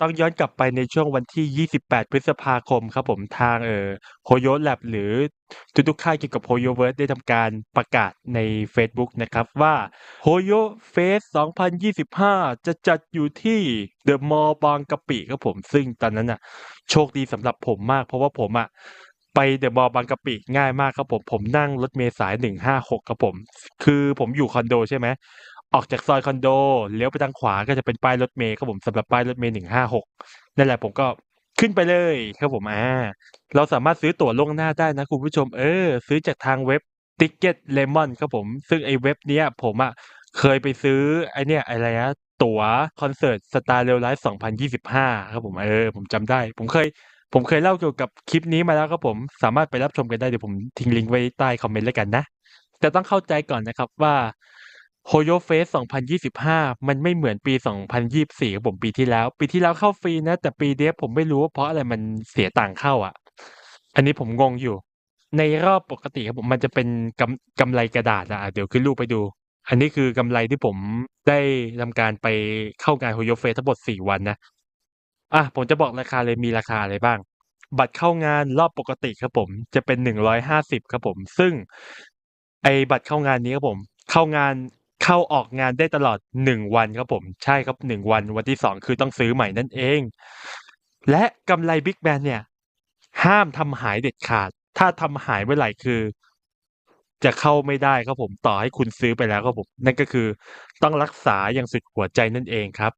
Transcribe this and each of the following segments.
ต้องย้อนกลับไปในช่วงวันที่ 28 พฤษภาคมครับผมทางเอ่อ Hoyo Lab หรือทุกๆค่ายเกี่ยวกับ Hoyoverse ได้ทำการประกาศในเฟซบุ๊กนะครับว่า Hoyo Fest 2025 จะจัดอยู่ที่ The Mall บางกะปิครับผมซึ่งตอนนั้นน่ะโชคดีสำหรับผมมากเพราะว่าผมอะไป The Mall บางกะปิง่ายมากครับผมผมนั่งรถเมล์สาย 156ครับผม คือผมอยู่คอนโดใช่ไหม ออกจากซอยคอนโดเลี้ยวไปทางขวาก็จะเป็นป้ายรถเมล์ครับผมสำหรับป้ายรถเมล์156นั่นแหละผมก็ขึ้นไปเลยครับผมอ่าเราสามารถซื้อตั๋วล่วงหน้าได้นะคุณผู้ชมเออ ซื้อจากทางเว็บ Ticket Lemon ครับผม ซึ่งไอ้เว็บเนี้ยผมอะเคยไปซื้อไอเนี่ยอะไรนะตั๋วคอนเสิร์ต Star Rail Live 2025 ครับผมเออผมจำได้ ผมเคย ผมเคยเล่าเกี่ยวกับคลิปนี้มาแล้วครับผมสามารถไปรับชมกันได้เดี๋ยวผมทิ้งลิงก์ไว้ใต้คอมเมนต์แล้วกันนะแต่ต้องเข้าใจก่อนนะครับว่า Hoyo Fest 2025 มันไม่เหมือนปี 2024ครับผมปีที่แล้ว ปีที่แล้วเข้าฟรีนะ แต่ปีเนี้ยผมไม่รู้ว่าเพราะอะไรมันเสียตังค์เข้าอะอันนี้ผมงงอยู่ ในรอบปกติครับผมมันจะเป็นกำกำไรกระดาษอะเดี๋ยวขึ้นรูปให้ดู อันนี้คือกำไรที่ผมได้ทำการไปเข้างาน Hoyo Fest ทั้งหมด4วันนะอะผมจะบอกราคาเลยมีราคาอะไรบ้าง บัตรเข้างานรอบปกติครับผม จะเป็น 150ครับผม ซึ่งไอ้บัตรเข้างานนี้ครับผม เข้างาน เข้าออกงานได้ตลอด 1 วันครับผม ใช่ครับ 1 วัน วันที่ 2 คือต้องซื้อใหม่นั่นเอง และกำไร Big Bang เนี่ย ห้ามทำหายเด็ดขาด ถ้าทำหายเมื่อไหร่คือ จะเข้าไม่ได้ครับผมต่อให้คุณซื้อไปแล้วครับผม นั่นก็คือต้องรักษาอย่างสุดหัวใจนั่นเองครับ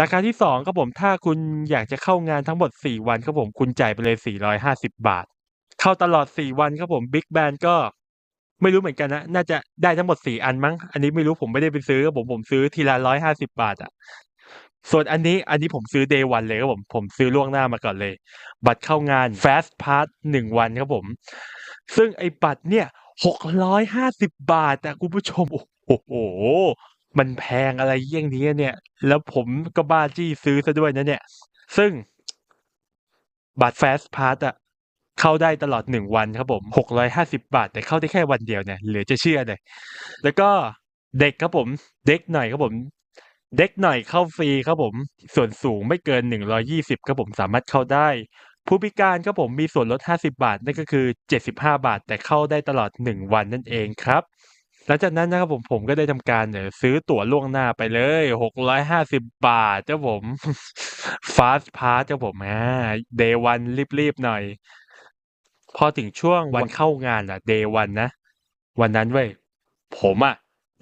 ราคาที่2ครับผมถ้าคุณอยากจะเข้างานทั้งหมด 4 วันครับผมคุณจ่ายไปเลย 450 บาท เข้าตลอด 4 วันครับผม Big Bang ก็ ไม่รู้เหมือนกันนะ น่าจะได้ทั้งหมด4อันมั้ง อันนี้ไม่รู้ผมไม่ได้ไปซื้อครับผมผมซื้อทีละ150บาทอะส่วนอันนี้อันนี้ผมซื้อ Day 1เลยครับผม ผมซื้อล่วงหน้ามาก่อนเลย บัตรเข้างาน Fast Pass 1วันครับผม ซึ่งไอ้บัตรเนี่ย650บบาทอะคุณผู้ชม โอ้โฮมันแพงอะไรเยี่ยงนี้เนี่ย แล้วผมก็บ้าจี้ซื้อเสียด้วยนะเนี่ย ซึ่งบัตร Fast Pass อะ เข้าได้ตลอด1วันครับผม650บาท แต่เข้าได้แค่วันเดียวเนี่ยเหลือจะเชื่อเลยแล้วก็เด็กครับผมเด็กหน่อยครับผมเด็กหน่อยเข้าฟรีครับผม ส่วนสูงไม่เกิน120ครับผมสามารถเข้าได้ ผู้พิการครับผมมีส่วนลด50บาทนั่นก็คือ75บาท แต่เข้าได้ตลอด1วันนั่นเองครับหลังจากนั้นนะครับผมผมก็ได้ทำการเอ่อซื้อตั๋วล่วงหน้าไปเลย650บาทครับผม Fast Pass ครับผมอา Day 1รีบๆหน่อย พอถึงช่วงวันเข้างานอะ Day 1นะ วันนั้นเว้ยผมอะ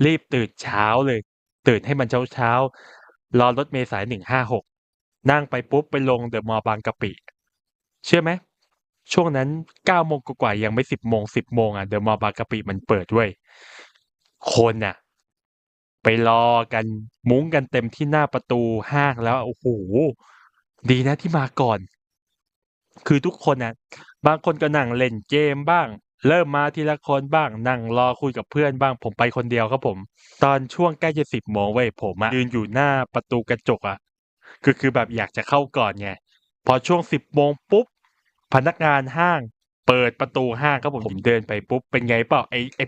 รีบตื่นเช้าเลย ตื่นให้มันเช้าๆรอรถเมล์สาย156นั่งไปปุ๊บไปลง The Mall บางกะปิ เชื่อไหมช่วงนั้น9โมงกว่าๆยังไม่10โมง10โมงอะ The Mall บางกะปิมันเปิดเว้ยคนน่ะ ไปรอกันมุ้งกันเต็มที่หน้าประตูห้างแล้วโอ้โฮดีนะที่มาก่อน คือทุกคนน่ะ บางคนก็นั่งเล่นเกมบ้าง เริ่มมาทีละคนบ้างนั่งรอคุยกับเพื่อนบ้างผมไปคนเดียวครับผม ตอนช่วงใกล้จะ10โมงเว้ยผมอะยืนอยู่หน้าประตูกระจกอะคือคือแบบอยากจะเข้าก่อนไงพอช่วง10โมงปุ๊บพนักงานห้าง เปิดประตูห้างครับผมผมเดินไปปุ๊บเป็นไงเปล่าไอ้ไอ้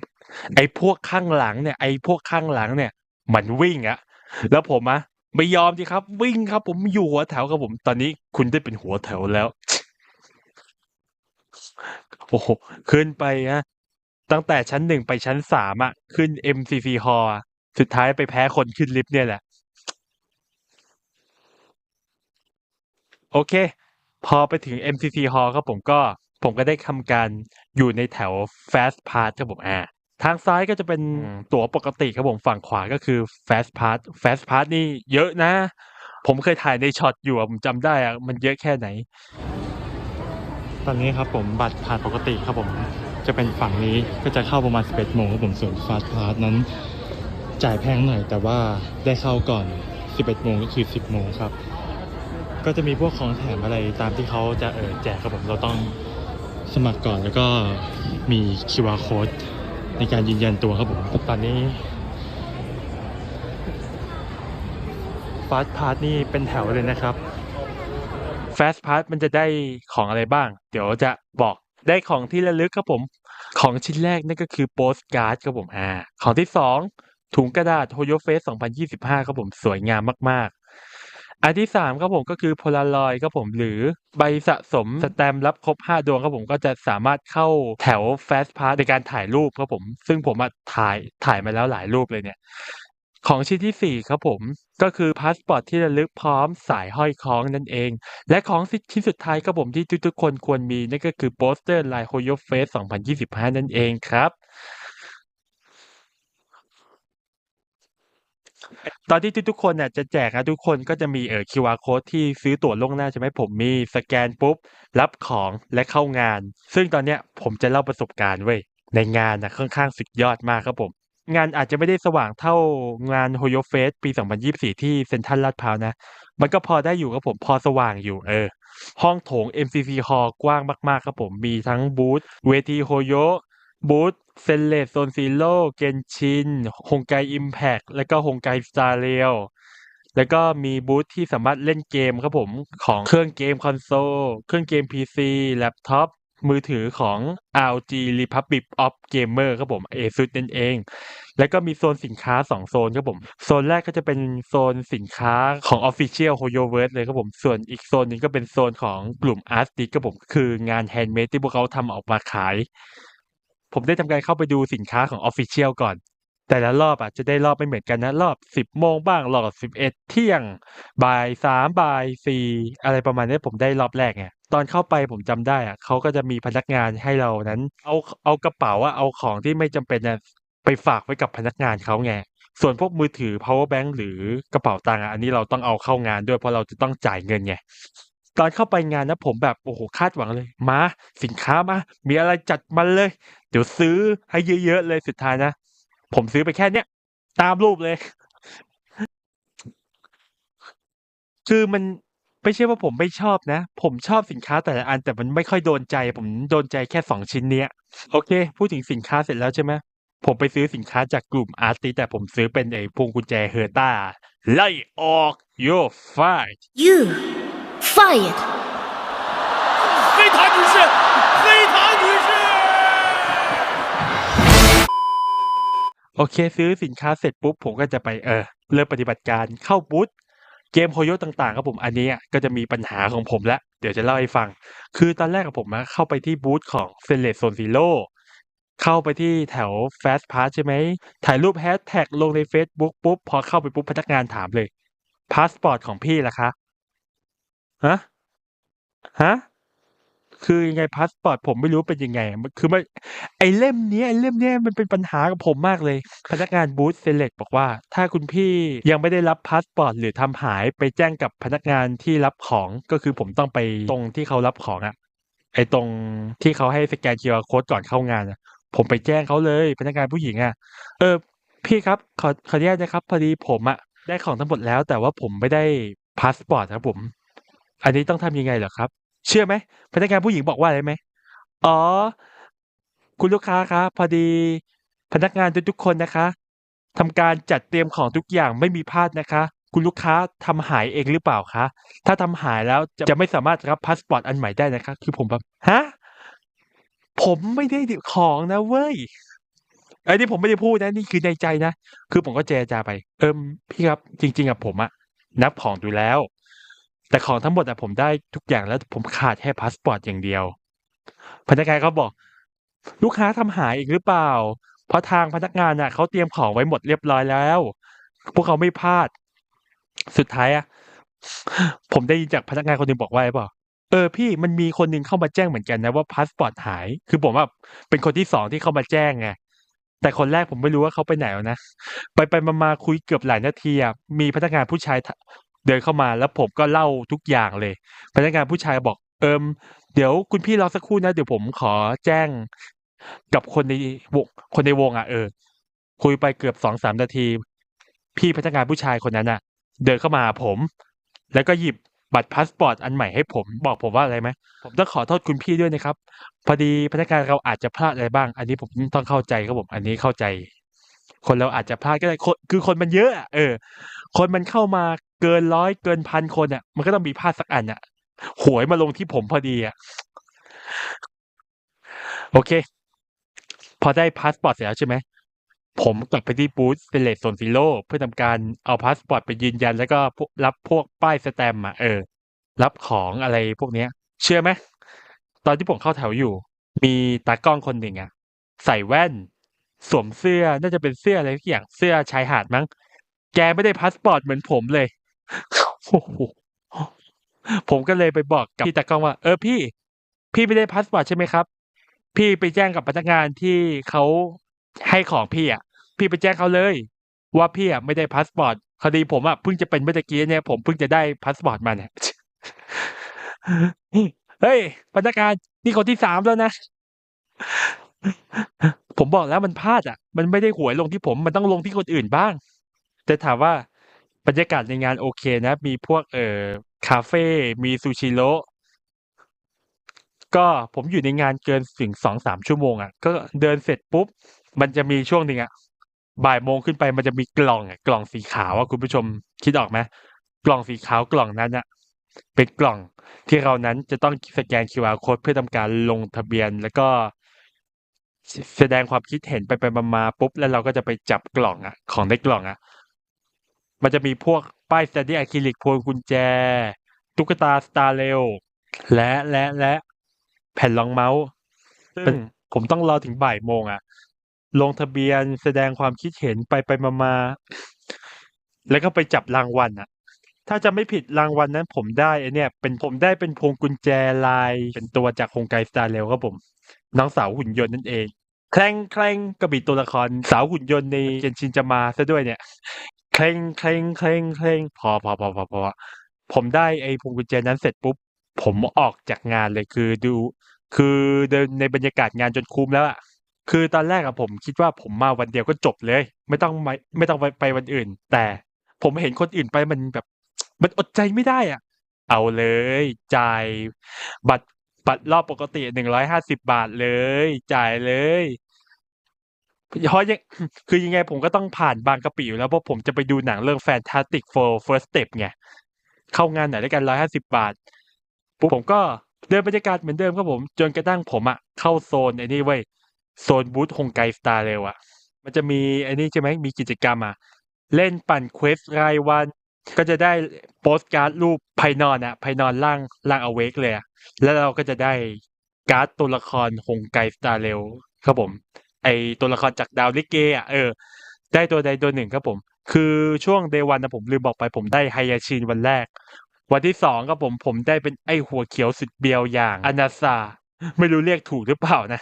ไอพวกข้างหลังเนี่ยไอ้พวกข้างหลังเนี่ย มันวิ่งอะแล้วผมอะไม่ยอมสิครับ วิ่งครับ ผมอยู่หัวแถวครับผม ตอนนี้คุณได้เป็นหัวแถวแล้ว โอ้โฮขึ้นไปนะตั้งแต่ชั้น1ไปชั้น3อะขึ้น MCC Hall อะสุดท้ายไปแพ้คนขึ้นลิฟต์เนี่ยแหละ โอเค พอไปถึง MCC Hall ครับผมก็ผมก็ได้ทำการอยู่ในแถว Fast Pass ครับผมอาทางซ้ายก็จะเป็นตั๋วปกติครับผมฝั่งขวาก็คือ Fast Pass Fast Pass นี่เยอะนะ ผมเคยถ่ายในช็อตอยู่อะผมจำได้อะมันเยอะแค่ไหน ตอนนี้ครับผมบัตรผ่านปกติครับผมจะเป็นฝั่งนี้ก็จะเข้าประมาณ 11โมงครับผมส่วน Fast Pass นั้น จ่ายแพงหน่อยแต่ว่าได้เข้าก่อน 11โมงก็คือ 10โมงครับ ก็จะมีพวกของแถมอะไรตามที่เขาจะเอ่อแจกครับผมเราต้องสมัครก่อนแล้วก็มี QR Code ในการยืนยันตัวครับผมตอนนี้ Fast Pass นี่เป็นแถวเลยนะครับ Fast Pass มันจะได้ของอะไรบ้าง เดี๋ยวจะบอกได้ของที่ระลึกครับผม ของชิ้นแรกนั่นก็คือโปสการ์ดครับผมอาของที่2ถุงกระดาษ Hoyo Fest 2025ครับผมสวยงามมากๆ อันที่3ครับผมก็คือ Polaroid ครับผม หรือใบสะสมสแตมรับครบ 5 ดวงครับผมก็จะสามารถเข้าแถว Fast Pass ในการถ่ายรูปครับผม ซึ่งผมอะถ่ายถ่ายมาแล้วหลายรูปเลยเนี่ย ของชิ้นที่ 4 ครับผม ก็คือพาสปอร์ตที่ระลึกพร้อมสายห้อยคล้องนั่นเอง และของชิ้นสุดท้ายครับผมที่ทุกๆคนควรมีนั่นก็คือโปสเตอร์ LINE HOYO Fest 2025 นั่นเองครับตอนที่ทุกๆคนน่ะจะแจกอะทุกคนก็จะมีเอ่อ QR Code ที่ซื้อตั๋วล่วงหน้าใช่ไหมผมมีสแกนปุ๊บ รับของและเข้างาน ซึ่งตอนเนี้ยผมจะเล่าประสบการณ์เว้ยในงานนะค่อนข้างสุดยอดมากครับผม งานอาจจะไม่ได้สว่างเท่างาน HOYO Fest ปี 2024 ที่เซ็นทรัลลาดพร้าวนะ มันก็พอได้อยู่ครับผมพอสว่างอยู่เออ ห้องโถง MCC Hall กว้างมากๆครับผมมีทั้งบูธเวที HOYO บูธ Zenless Zone Zero Genshin Honkai Impact แล้วก็ Honkai Star Rail แล้วก็มีบูธที่สามารถเล่นเกมครับผมของเครื่องเกมคอนโซล เครื่องเกม PC แล็ปท็อป มือถือของ RG Republic of Gamer ครับผม ASUS นั่นเอง แล้วก็มีโซนสินค้า 2 โซนครับผม โซนแรกก็จะเป็นโซนสินค้าของ Official HOYOverse เลยครับผม ส่วนอีกโซนนึงก็เป็นโซนของกลุ่ม Artist ครับผม คืองาน Handmade ที่พวกเขาทำออกมาขาย ผมได้ทำการเข้าไปดูสินค้าของ Official ก่อน แต่ละรอบอะจะได้รอบไม่เหมือนกันนะ รอบ 10 โมงบ้างรอบ 11 เที่ยง บ่าย 3 บ่าย 4 อะไรประมาณนี้ผมได้รอบแรกไง ตอนเข้าไปผมจำได้อะเขาก็จะมีพนักงานให้เรานั้น เอาเอากระเป๋าอะเอาของที่ไม่จำเป็นอะไปฝากไว้กับพนักงานเขาไง ส่วนพวกมือถือ power bank หรือกระเป๋าตังค์อะอันนี้เราต้องเอาเข้างานด้วยเพราะเราจะต้องจ่ายเงินไงตอนเข้าไปงานนะผมแบบโอ้โฮคาดหวังเลย มาสินค้ามา มีอะไรจัดมาเลย เดี๋ยวซื้อให้เยอะๆเลยสุดท้ายนะ ผมซื้อไปแค่เนี้ยตามรูปเลย คือมัน ไม่ใช่ว่าผมไม่ชอบนะ ผมชอบสินค้าแต่ละอัน แต่มันไม่ค่อยโดนใจ ผมโดนใจแค่ 2 ชิ้นเนี้ย โอเค พูดถึงสินค้าเสร็จแล้วใช่ไหม ผมไปซื้อสินค้าจากกลุ่ม Artist แต่ผมซื้อเป็นไอ้พวงกุญแจ Herta ไล่ออก You're fired You fired. 飞塔女士，飞塔女士。 โอเค ซื้อสินค้าเสร็จปุ๊บ ผมก็จะไป เออ เริ่มปฏิบัติการเข้าบูธ เกมโฮโยต่างๆครับผมอันนี้อะก็จะมีปัญหาของผมแล้ว เดี๋ยวจะเล่าให้ฟัง คือตอนแรกอะผมอะเข้าไปที่บูธของเซเลสโซนซิโร่เข้าไปที่แถว Fast Pass ใช่ไหม ถ่ายรูปแฮชแท็กลงในเฟซบุ๊กปุ๊บ พอเข้าไปปุ๊บพนักงานถามเลยพาสปอร์ตของพี่ล่ะคะ ฮะ ฮะ คือยังไงพาสปอร์ตผมไม่รู้เป็นยังไง คือมันไอเล่มนี้ไอเล่มนี้มันเป็นปัญหากับผมมากเลย พนักงานบูธ Zenless บอกว่า ถ้าคุณพี่ยังไม่ได้รับพาสปอร์ตหรือทำหายไปแจ้งกับพนักงานที่รับของก็คือผมต้องไปตรงที่เขารับของอะไอตรงที่เขาให้สแกน QR Code ก่อนเข้างานอะผมไปแจ้งเขาเลย พนักงานผู้หญิงอะเออ พี่ครับขอขออนุญาตนะครับ พอดีผมอะได้ของทั้งหมดแล้ว แต่ว่าผมไม่ได้พาสปอร์ตครับผม อันนี้ต้องทำยังไงเหรอครับ เชื่อไหมพนักงานผู้หญิงบอกว่าอะไรไหมอ๋อ คุณลูกค้าคะพอดี พนักงานทุกๆคนนะคะทำการจัดเตรียมของทุกอย่างไม่มีพลาดนะคะ คุณลูกค้าทำหายเองหรือเปล่าคะถ้าทำหายแล้วจะจะไม่สามารถรับพาสปอร์ตอันใหม่ได้นะคะ คือผมแบบฮะผมไม่ได้ดของนะเว้ยไอันนี้ผมไม่ได้พูดนะนี่คือในใจนะ คือผมก็เจรจาไป เอิมพี่ครับ จริงๆอะผมอะนับของดูแล้ว แต่ของทั้งหมดอะผมได้ทุกอย่างแล้วผมขาดแค่พาสปอร์ตอย่างเดียว พนักงานเขาบอก ลูกค้าทำหายอีกหรือเปล่า เพราะทางพนักงานน่ะเขาเตรียมของไว้หมดเรียบร้อยแล้ว พวกเขาไม่พลาด สุดท้ายอะผมได้ยินจากพนักงานคนหนึ่งบอกว่าไรเปล่าเออพี่มันมีคนหนึ่งเข้ามาแจ้งเหมือนกันนะว่าพาสปอร์ตหาย คือผมอะเป็นคนที่2ที่เข้ามาแจ้งไงแต่คนแรกผมไม่รู้ว่าเขาไปไหนแล้วนะ ไปๆมาๆคุยเกือบหลายนาทีอะมีพนักงานผู้ชาย เดินเข้ามาแล้วผมก็เล่าทุกอย่างเลย พนักงานผู้ชายบอกเอิมเดี๋ยวคุณพี่รอสักครู่นะ เดี๋ยวผมขอแจ้งกับคนในวงคนในวงอะเออ คุยไปเกือบ2-3นาที พี่พนักงานผู้ชายคนนั้นน่ะ เดินเข้ามาหาผม แล้วก็หยิบบัตรพาสปอร์ตอันใหม่ให้ผมบอกผมว่าอะไรไหมผมต้องขอโทษคุณพี่ด้วยนะครับ พอดีพนักงานเราอาจจะพลาดอะไรบ้าง อันนี้ผมต้องเข้าใจครับผมอันนี้เข้าใจ คนเราอาจจะพลาดก็ได้คนคือคนมันเยอะอะเออ คนมันเข้ามา เกิน100เกิน1,000คนอะมันก็ต้องมีพลาดสักอันอะหวยมาลงที่ผมพอดีอะโอเค พอได้พาสปอร์ตเสร็จแล้วใช่ไหมผมกลับไปที่บูธเซเลตโซนซีโร่เพื่อทำการเอาพาสปอร์ตไปยืนยัน แล้วก็รับพวกป้ายสแตมป์อะเออ รับของอะไรพวกเนี้ย เชื่อไหมตอนที่ผมเข้าแถวอยู่ มีตากล้องคนหนึ่งอะ ใส่แว่น สวมเสื้อน่าจะเป็นเสื้ออะไรสักอย่างเสื้อชายหาดมั้ง แกไม่ได้พาสปอร์ตเหมือนผมเลย ผมก็เลยไปบอกกับพี่ตากล้องว่า เออพี่ พี่ไม่ได้พาสปอร์ตใช่ไหมครับ พี่ไปแจ้งกับพนักงานที่เขาให้ของพี่อะ พี่ไปแจ้งเขาเลย ว่าพี่อะไม่ได้พาสปอร์ตคดีผมอะเพิ่งจะเป็นเมื่อตะกี้เนี่ยผมเพิ่งจะได้พาสปอร์ตมาเนี่ยเฮ้ยพนักงานนี่คนที่สามแล้วนะ ผมบอกแล้วมันพลาดอะ มันไม่ได้หวยลงที่ผม มันต้องลงที่คนอื่นบ้าง แต่ถามว่า บรรยากาศในงานโอเคนะ มีพวกเอ่อคาเฟ่มีซูชิโร่ก็ผมอยู่ในงานเกินถึงสองสามชั่วโมงอะ ก็เดินเสร็จปุ๊บ มันจะมีช่วงหนึ่งอะบ่ายโมงขึ้นไปมันจะมีกล่องอะกล่องสีขาวอะคุณผู้ชมคิดออกไหมกล่องสีขาวกล่องนั้นอะเป็นกล่องที่เรานั้นจะต้องสแกน QR code เพื่อทำการลงทะเบียนแล้วก็แสดงความคิดเห็นไปไปมาๆปุ๊บแล้วเราก็จะไปจับกล่องอะ ของในกล่องอะ มันจะมีพวกป้ายสแตนดี้อะคริลิกพวงกุญแจ ตุ๊กตาสตาร์เรลและและและแผ่นรองเมาส์ซึ่งผมต้องรอถึงบ่ายโมงอะลงทะเบียนแสดงความคิดเห็นไปไปมามาๆแล้วก็ไปจับรางวัลอะถ้าจะไม่ผิดรางวัลนั้นผมได้ไอเนี่ย เป็นผมได้เป็นพวงกุญแจลาย เป็นตัวจากโครงไกสตาร์เรลครับผม น้องสาวหุ่นยนต์นั่นเอง แคลงแคลงก็มีตัวละครสาวหุ่นยนต์ในเกนชินจะมาซะด้วยเนี่ย เคร่งเคร่งเคร่งเคร่งพอพอพอพอพอผมได้ไอ้พวงกุญแจนั้นเสร็จปุ๊บ ผมออกจากงานเลยคือดู คือเดินในบรรยากาศงานจนคุ้มแล้วอะคือตอนแรกอะผมคิดว่าผมมาวันเดียวก็จบเลย ไม่ต้องไม่ไม่ต้องไปไปวันอื่น แต่ผมเห็นคนอื่นไปมันแบบ มันอดใจไม่ได้อะเอาเลยจ่ายบัตรบัตรรอบปกติหนึ่งร้อยห้าสิบบาทเลย จ่ายเลย เพราะยังคือยังไงผมก็ต้องผ่านบางกะปิอยู่แล้วเพราะผมจะไปดูหนังเรื่อง Fantastic Four First Step ไงเข้างานไหนด้วยกันร้อยห้าสิบบาทปุ๊บผมก็เดินบรรยากาศเหมือนเดิมครับผม จนกระทั่งผมอะเข้าโซนไอ้นี่เว้ยโซนบูธฮงไกสตาร์เร็วอะมันจะมีไอ้นี่ใช่ไหมมีกิจกรรมอะเล่นปั่นเควสรายวัน ก็จะได้โปสการ์ดรูปไพนอนอะไพนอนร่างร่างอเวกเลยอะแล้วเราก็จะได้การ์ดตัวละครฮงไกสตาร์เร็วครับผม ไอตัวละครจากดาวลิเกอะเออ ได้ตัวใดตัวหนึ่งครับผม คือช่วงเดวันนะผมลืมบอกไปผมได้ไฮยาชินวันแรก วันที่สองครับผมผมได้เป็นไอหัวเขียวสุดเบียวอย่างอนาซาไม่รู้เรียกถูกหรือเปล่านะ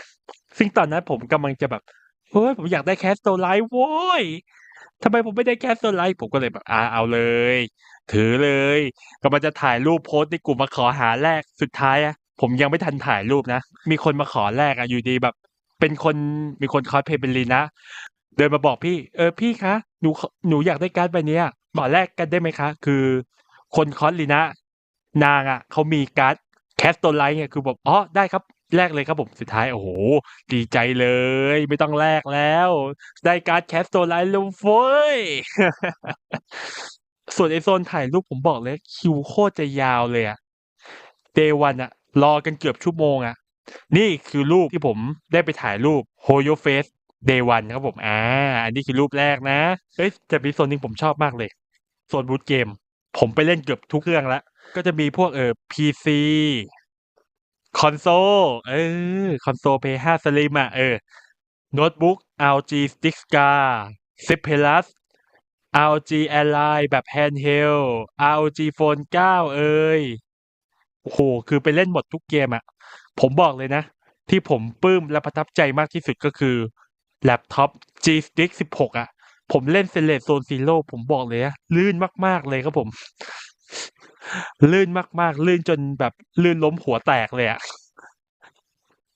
ซึ่งตอนนั้นผมกำลังจะแบบเฮ้ยผมอยากได้แคสโตไลท์โว้ยทำไมผมไม่ได้แคสโตไลท์ผมก็เลยแบบอ่าเอาเลย ถือเลยก็มันจะถ่ายรูปโพสต์ในกลุ่มมาขอหาแรกสุดท้ายอะผมยังไม่ทันถ่ายรูปนะ มีคนมาขอแรกอะอยู่ดีแบบ เป็นคนมีคนคอสเพย์เป็นลีนะ เดินมาบอกพี่ เออพี่คะหนูหนูอยากได้การ์ดใบนี้ยบอกแลกกันได้ไหมคะ คือ คนคอสลีนะ นางอะเขามีการ์ดแคสโตไลท์ไงคือบอกอ๋อได้ครับแลกเลยครับผมสุดท้ายโอ้โห ดีใจเลย ไม่ต้องแลกแล้ว ได้การ์ดแคสโตไลท์ลวเฟ้ยส่วนไอโซนถ่ายรูปผมบอกเลย คิวโคตรจะยาวเลยอะเดวันอะรอกันเกือบชั่วโมงอะ นี่คือรูปที่ผมได้ไปถ่ายรูป h o y o Face Day One ครับผมอ่าอันนี้คือรูปแรกนะเอ้ยแต่มีโซนนึงผมชอบมากเลยโซนบูตเกม ผมไปเล่นเกือบทุกเครื่องแล้วก็จะมีพวกเออ PC คอนโซลเออคอนโซล Play 5 Slim อะเออโน้ตบุ๊ก LG Stick Scar z i p p e l u s ROG Ally แบบ handheld ROG Phone 9 เอ่ยโอ้โห คือไปเล่นหมดทุกเกมอะ ผมบอกเลยนะ ที่ผมปลื้มและประทับใจมากที่สุดก็คือแล็ปท็อป G Stick 16 อะ ผมเล่นเซเลตโซนซีโร่ผมบอกเลยนะลื่นมาก ๆ เลยครับผม ลื่นมาก ๆ ลื่นจนแบบลื่นล้มหัวแตกเลยอะ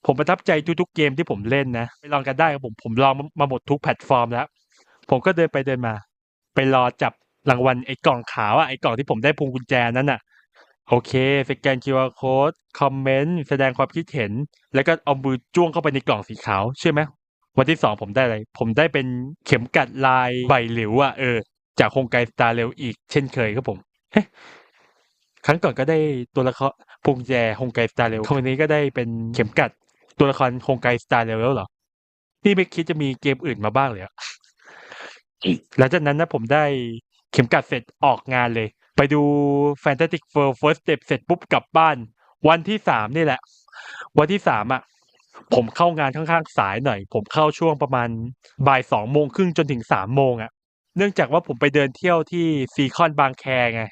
ผมประทับใจทุกๆเกมที่ผมเล่นนะไปลองกันได้ครับผมผมลองมาหมดทุกแพลตฟอร์มแล้ว ผมก็เดินไปเดินมา ไปรอจับรางวัลไอ้กล่องขาวอะไอ้กล่องที่ผมได้พวงกุญแจนั้นน่ะ โอเค สแกน QR code คอมเมนต์ แสดงความคิดเห็น แล้วก็เอามือจ้วงเข้าไปในกล่องสีขาวเชื่อไหมวันที่สองผมได้อะไร ผมได้เป็นเข็มกัดลายใบหลิวอะเออ จากโครงไกสตาร์เร็วอีกเช่นเคยครับผมเฮ้ครั้งก่อนก็ได้ตัวละครพวงแจโฮงไกสตาร์เร็วครั้งนี้ก็ได้เป็นเข็มกัดตัวละครโฮงไกสตาร์เร็วแล้วเหรอ นี่ไม่คิดจะมีเกมอื่นมาบ้างเลยอะหลังจากนั้นนะผมได้เข็มกัดเสร็จออกงานเลย ไปดู Fantastic Four First Step เสร็จปุ๊บกลับบ้าน วันที่สามนี่แหละ วันที่สามอะ ผมเข้างานค่อนข้างสายหน่อย ผมเข้าช่วงประมาณบ่ายสองโมงครึ่งจนถึงสามโมงอะ เนื่องจากว่าผมไปเดินเที่ยวที่ซีคอนบางแคไง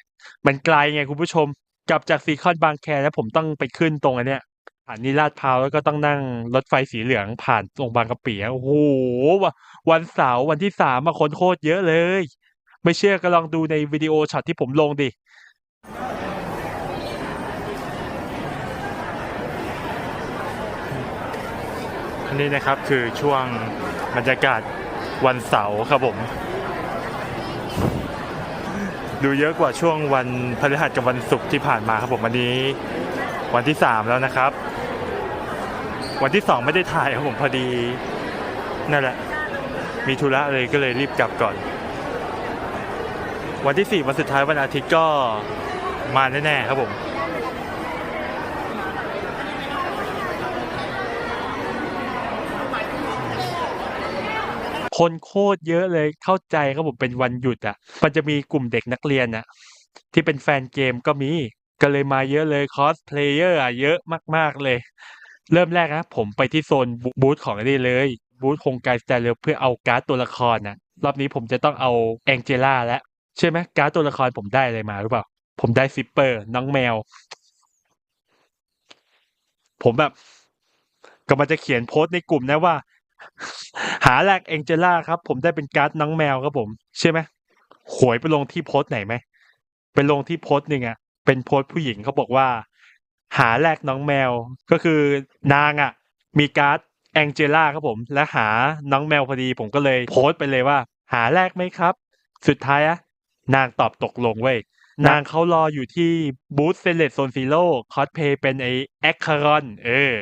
มันไกลไงคุณผู้ชม กลับจากซีคอนบางแคแล้วผมต้องไปขึ้นตรงอันเนี้ยผ่านนิลาดพร้าวแล้วก็ต้องนั่งรถไฟสีเหลืองผ่านตรงบางกะปิโอ้โหวะวันเสาร์วันที่สามมาคนโคตรเยอะเลย ไม่เชื่อก็ลองดูในวิดีโอช็อตที่ผมลงดิอันนี้นะครับคือช่วงบรรยากาศวันเสาร์ครับผม ดูเยอะกว่าช่วงวันพฤหัสกับวันศุกร์ที่ผ่านมาครับผมวันนี้ วันที่สามแล้วนะครับ วันที่สองไม่ได้ถ่ายครับผมพอดีนั่นแหละ มีธุระเลยก็เลยรีบกลับก่อน วันที่สี่วันสุดท้ายวันอาทิตย์ก็มาแน่ๆครับผมคนโคตรเยอะเลยเข้าใจครับผมเป็นวันหยุดอะ มันจะมีกลุ่มเด็กนักเรียนอะ ที่เป็นแฟนเกมก็มีก็เลยมาเยอะเลยคอสเพลเยอร์อะเยอะมากๆเลย เริ่มแรกนะผมไปที่โซนบูธของอันนี้เลย บูธโครงการสแตนเลเพื่อเอาการ์ดตัวละครนะรอบนี้ผมจะต้องเอาแองเจล่าแล้ว ใช่ไหมการ์ดตัวละครผมได้อะไรมาหรือเปล่า ผมได้ซิปเปอร์ น้องแมว ผมแบบก็มันจะเขียนโพสต์ในกลุ่มนะว่า หาแลกแองเจล่าครับ ผมได้เป็นการ์ดน้องแมวครับผม ใช่ไหมหวยไปลงที่โพสต์ไหนไหมไปลงที่โพสต์หนึ่งอะเป็นโพสต์ผู้หญิงเขาบอกว่า หาแลกน้องแมวก็คือนางอะมีการ์ดแองเจล่าครับผม และหาน้องแมวพอดี ผมก็เลยโพสต์ไปเลยว่า หาแลกไหมครับ สุดท้ายอะ นางตอบตกลงเว้ยนางเขารออยู่ที่บูธเซเลตโซนซีโร่คอสเพย์เป็นไอแอคคารอน เออ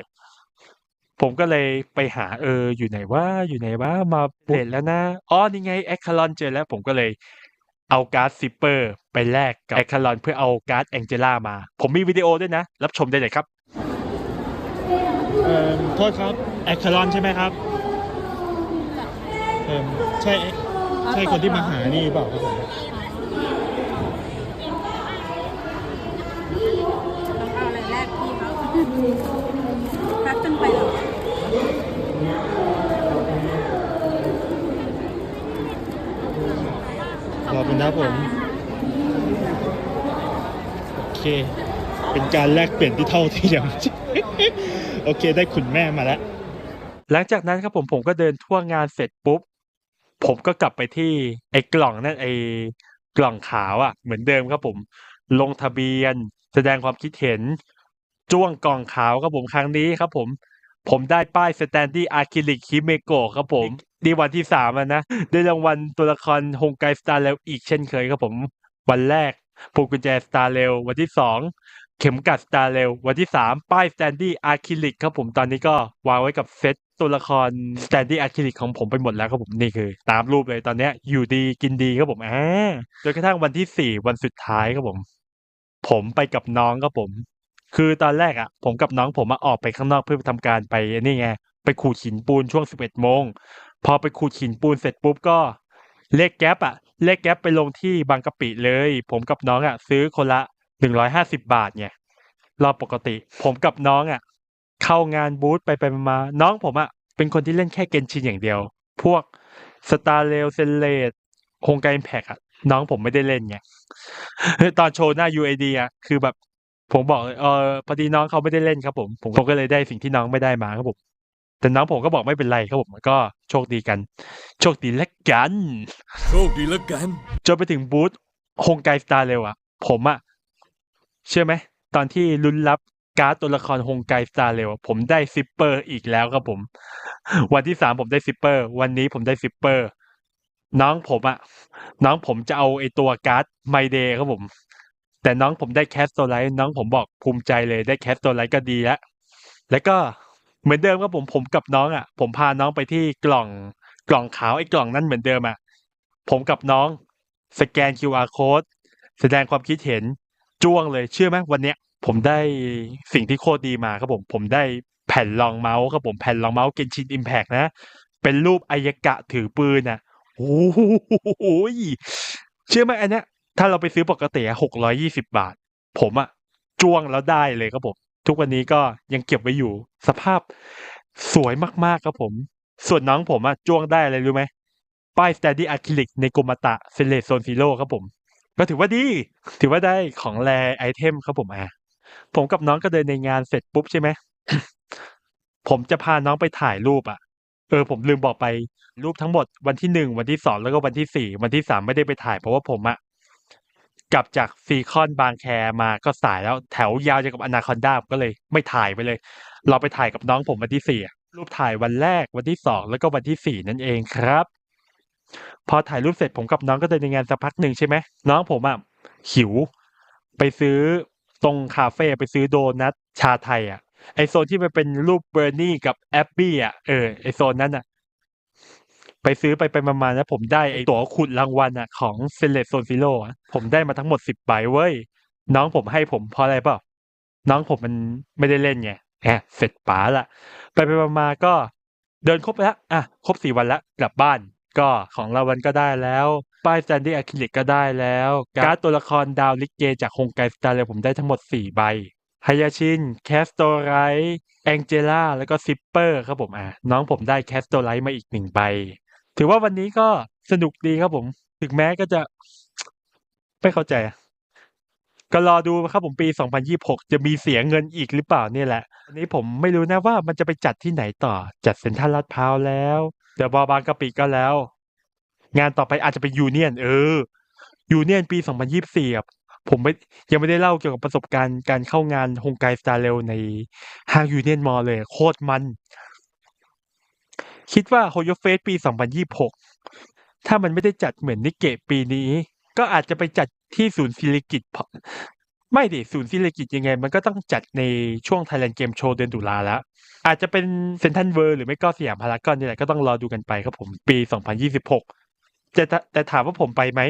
ผมก็เลยไปหาเออ อยู่ไหนว่าอยู่ไหนว่ามาเห็นแล้วนะอ๋อนี่ไงแอคคารอนเจอแล้ว ผมก็เลยเอาการ์ดซิปเปอร์ไปแลกกับแอคคารอนเพื่อเอาการ์ดแองเจล่ามา ผมมีวิดีโอด้วยนะ รับชมได้เลยครับ เอ่อโทษครับแอคคารอนใช่ไหมครับเอ่อใช่ใช่คนที่มาหานี่เปล่าครับผม ต้องเอาอะไรแรกพี่เขาพักกันไปเหรอขอบคุณครับผม โอเค เป็นการแลกเปลี่ยนที่เท่าเทียม โอเค ได้คุณแม่มาแล้ว หลังจากนั้นครับผมผมก็เดินทั่วงานเสร็จปุ๊บ ผมก็กลับไปที่ไอ้กล่องนั่นไอ้ กล่องขาวอะ่ะ เหมือนเดิมครับผม ลงทะเบียน แสดงความคิดเห็น จ้วงกล่องขาวครับผมครั้งนี้ครับผม ผมได้ป้ายสแตนดี้อะคริลิกฮิเมโกะครับผมนี่วันที่สามแล้วนะ ได้รางวัลตัวละครฮงไกสตาร์เรลอีกเช่นเคยครับผม วันแรกพวงกุญแจสตาร์เรลวันที่สอง เข็มกัดสตาร์เรลวันที่สามป้ายสแตนดี้อะคริลิกครับผมตอนนี้ก็วางไว้กับเซตตัวละครสแตนดี้อะคริลิกของผมไปหมดแล้วครับผมนี่คือ ตามรูปเลยตอนนี้อยู่ดีกินดีครับผมอ่าจนกระทั่งวันที่สี่วันสุดท้ายครับผม ผมไปกับน้องครับผม คือตอนแรกอะ ผมกับน้องผมมาออกไปข้างนอกเพื่อทำการไปนี่ไงไปขูดหินปูนช่วงสิบเอ็ดโมงพอไปขูดหินปูนเสร็จปุ๊บก็เลขแก๊ปอะเลขแก๊ปไปลงที่บางกะปิเลย ผมกับน้องอะซื้อคนละ หนึ่งร้อยห้าสิบบาทไงรอบปกติ ผมกับน้องอะ เข้างานบูธไปไปมาๆน้องผมอะเป็นคนที่เล่นแค่เกนชินอย่างเดียว พวกสตาร์เรลเซเลตโครงการแพกอะ น้องผมไม่ได้เล่นไงตอนโชว์หน้า UAD อะคือแบบ ผมบอกเลยเออพอดีน้องเขาไม่ได้เล่นครับผมผม ผมก็เลยได้สิ่งที่น้องไม่ได้มาครับผมแต่น้องผมก็บอกไม่เป็นไรครับผมก็โชคดีกัน โชคดีและกัน โชคดีแล้วกันจนไปถึงบูธฮงไกสตาร์เร็วอะผมอะ เชื่อไหมตอนที่ลุ้นรับการ์ดตัวละครฮงไกสตาร์เร็วผมได้ซิปเปอร์อีกแล้วครับผม วันที่สามผมได้ซิปเปอร์ วันนี้ผมได้ซิปเปอร์ น้องผมอะน้องผมจะเอาไอตัวการ์ดไมเดย์ครับผม แต่น้องผมได้แคสโตไลท์น้องผมบอกภูมิใจเลยได้แคสโตไลท์ก็ดีแล้วแล้วก็เหมือนเดิมครับผมผมกับน้องอะผมพาน้องไปที่กล่องกล่องขาวไอ้กล่องนั้นเหมือนเดิมอะผมกับน้องสแกน QR code แสดงความคิดเห็น จ้วงเลยเชื่อไหมวันเนี้ย ผมได้สิ่งที่โคตรดีมาครับผม ผมได้แผ่นรองเมาส์ครับผมแผ่นรองเมาส์เกนชินอิมแพกนะ เป็นรูปอายกะถือปืนอะโอ้โหเชื่อไหมอันเนี้ย ถ้าเราไปซื้อปกติหกร้อยยี่สิบาท ผมอะจ้วงแล้วได้เลยครับผม ทุกวันนี้ก็ยังเก็บไว้อยู่ สภาพสวยมากๆครับผม ส่วนน้องผมอะจ้วงได้อะไรรู้ไหมป้ายสแตนดี้อะคริลิกในโกมาตะเซเลโซนซิโร่ครับผม ก็ถือว่าดี ถือว่าได้ของแรไอเทมครับผมอะผมกับน้องก็เดินในงานเสร็จปุ๊บใช่ไหม ผมจะพาน้องไปถ่ายรูปอะ เออ ผมลืมบอกไปรูปทั้งหมดวันที่หนึ่งวันที่สองแล้วก็วันที่สี่วันที่สามไม่ได้ไปถ่ายเพราะว่าผมอะกลับจากซีคอนบางแคมาก็สายแล้วแถวยาวจะกับอนาคอนดาก็เลย ไม่ถ่ายไปเลย เราไปถ่ายกับน้องผมวันที่สี่รูปถ่ายวันแรกวันที่สองแล้วก็วันที่สี่นั่นเองครับ พอถ่ายรูปเสร็จผมกับน้องก็เดินในงานสักพักหนึ่งใช่ไหมน้องผมอะหิว ไปซื้อตรงคาเฟ่ไปซื้อโดนัทชาไทยอะไอโซนที่มันเป็นรูปเบอร์นี่กับแอปปี้อะเออไอโซนนั้นอะ ไปซื้อไปไปมาๆนะผมได้ไอตั๋วขุดรางวัลอะของเซเลตโซนซิโร่ผมได้มาทั้งหมดสิบใบเว้ย น้องผมให้ผมเพราะอะไรเปล่าน้องผมมันไม่ได้เล่นไงแหมเสร็จป๋าละไปไปมาๆก็เดินครบแล้วอะครบสี่วันแล้วกลับบ้าน ก็ของรางวัลก็ได้แล้ว ป้ายแตนดี้อะคริลิกก็ได้แล้ว การ์ดตัวละครดาวลิเกจากโฮงไกสตาร์เลยผมได้ทั้งหมดสี่ใบฮายาชินแคสโตไรแองเจล่าแล้วก็ซิปเปอร์ครับผมอะน้องผมได้แคสโตไรมาอีกหนึ่งใบ ถือว่าวันนี้ก็สนุกดีครับผม ถึงแม้ก็จะไม่เข้าใจ ก็รอดูครับผมปี 2026 จะมีเสียเงินอีกหรือเปล่าเนี่ยแหละอันนี้ผมไม่รู้นะว่ามันจะไปจัดที่ไหนต่อ จัดเซ็นทรัลลาดพร้าวแล้ว เดี๋ยวบอบางกะปิก็แล้ว งานต่อไปอาจจะเป็นยูเนียน เออยูเนียนปี2024อะผมไม่ยังไม่ได้เล่าเกี่ยวกับประสบการณ์การเข้างานฮงไกสตาร์เรลในห้างยูเนียนมอลเลย โคตรมัน คิดว่าโฮโยเฟสปี 2026 ถ้ามันไม่ได้จัดเหมือนนิเกะปีนี้ ก็อาจจะไปจัดที่ศูนย์ศิริกิต ไม่ดิ ศูนย์ศิริกิตยังไง มันก็ต้องจัดในช่วง Thailand Game Show เดือนตุลาแล้ว อาจจะเป็นเซนทันเวิร์หรือไม่ก็สยามพารากอนนี่แหละก็ต้องรอดูกันไปครับผมปี 2026 แต่แต่ถามว่าผมไปไหม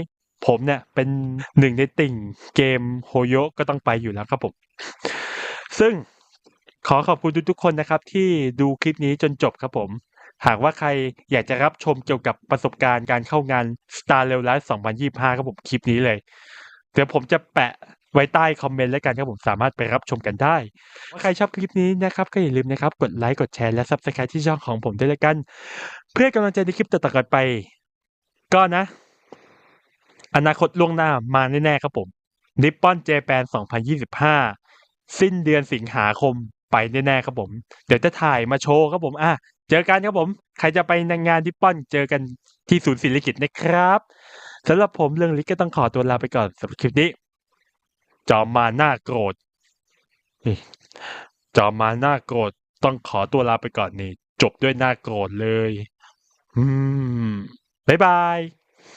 ผมเนี่ยเป็นหนึ่งในติ่งเกมโฮโยก็ต้องไปอยู่แล้วครับผม ซึ่งขอขอบคุณทุกๆคนนะครับ ที่ดูคลิปนี้จนจบครับผม หากว่าใครอยากจะรับชมเกี่ยวกับประสบการณ์การเข้างาน Star r a i l Live 2025 ครับผมคลิปนี้เลย เดี๋ยวผมจะแปะ ไว้ใต้คอมเมนต์แล้วกันครับผมสามารถไปรับชมกันได้ว่าใครชอบคลิปนี้นะครับก็อย่าลืมนะครับกดไลค์กดแชร์และ Subscribe ที่ช่องของผมด้วยแล้วกัน เพื่อให้กำลังใจในคลิปต่อๆกันไปก็นะ อนาคตล่วงหน้ามาแน่ๆครับผมนิปปอนเจแปน2025 สิ้นเดือนสิงหาคมไปแน่ๆครับผม เดี๋ยวจะถ่ายมาโชว์ครับผมอะเจอกันครับผม ใครจะไปในงานนิปปอนเจอกันที่ศูนย์ศิริกิตนะครับสำหรับผมเรื่องลิกก็ต้องขอตัวลาไปก่อนสำหรับคลิปนี้ จอมมาหน้าโกรธจอมมาหน้าโกรธต้องขอตัวลาไปก่อนนี่ จบด้วยหน้าโกรธเลย อืม บ๊ายบาย